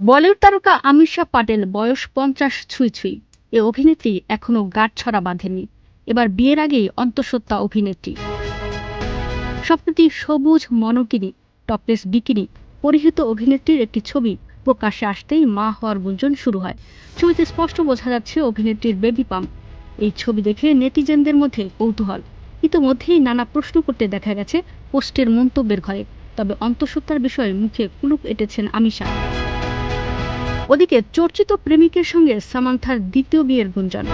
বলিউড তারকা আমিষা পাটেল বয়স পঞ্চাশ ছুঁই ছুঁই। এ অভিনেত্রী এখনও গাঁটছড়া বাঁধেনি। এবার বিয়ের আগেই অন্তঃসত্ত্বা অভিনেত্রী। সম্প্রতি সবুজ মনকিনি, টপলেস বিকিনি, পরিহিত অভিনেত্রীর একটি ছবি প্রকাশ্যে আসতেই মা হওয়ার গুঞ্জন শুরু হয়। ছবিতে স্পষ্ট বোঝা যাচ্ছে অভিনেত্রীর বেবি পাম্প এই ছবি দেখে নেটিজেনদের মধ্যে কৌতূহল। ইতোমধ্যেই নানা প্রশ্ন করতে দেখা গেছে পোস্টের মন্তব্যের ঘরে। তবে অন্তঃসত্ত্বার বিষয়ে মুখে কুলুপ এঁটেছেন আমিষা ওদিকে চর্চিত প্রেমিকের সঙ্গে সামান্থার দ্বিতীয় বিয়ের গুঞ্জন।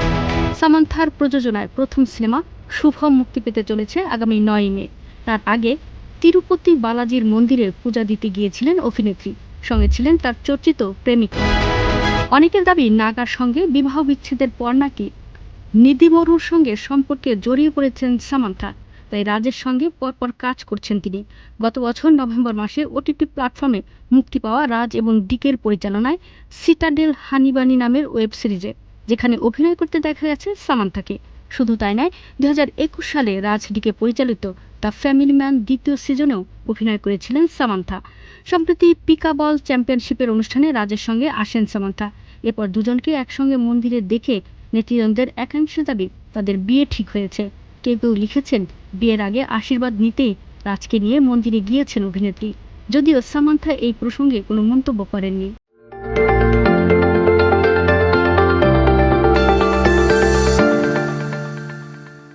সামান্থার প্রযোজনায় প্রথম সিনেমা শুভম মুক্তি পেতে চলেছে আগামী নয় মে। তার আগে তিরুপতি বালাজির মন্দিরে পূজা দিতে গিয়েছিলেন অভিনেত্রী। সঙ্গে ছিলেন তার চর্চিত প্রেমিক। অনেকের দাবি নাগার সঙ্গে বিবাহ বিচ্ছেদের পর নাকি নিধি বড়ুর সঙ্গে সম্পর্কে জড়িয়ে পড়েছেন সামান্থা। তাই রাজের সঙ্গে পরপর কাজ করছেন তিনি। গত বছর নভেম্বর মাসে ওটিটি প্ল্যাটফর্মে মুক্তি পাওয়া রাজ এবং ডিকের পরিচালনায় সিটাডেল হানিবানি নামের ওয়েব সিরিজে, যেখানে অভিনয় করতে দেখা গেছে সামান্থাকে। শুধু তাই নয় দু সালে রাজ ডিকে পরিচালিত দ্য ফ্যামিলি ম্যান দ্বিতীয় সিজনেও অভিনয় করেছিলেন সামান্থা। সম্প্রতি পিকা বল চ্যাম্পিয়নশিপের অনুষ্ঠানে রাজের সঙ্গে আসেন সামান্থা। এরপর দুজনকে একসঙ্গে মন্দিরে দেখে নেটিজনদের একাংশ দাবি তাদের বিয়ে ঠিক হয়েছে। কেউ কেউ লিখেছেন বিয়ের আগে আশীর্বাদ নিতে রাজকে নিয়ে মন্দিরে গিয়েছেন অভিনেত্রী। যদিও সামান্থা এই প্রসঙ্গে কোনো মন্তব্য করেননি।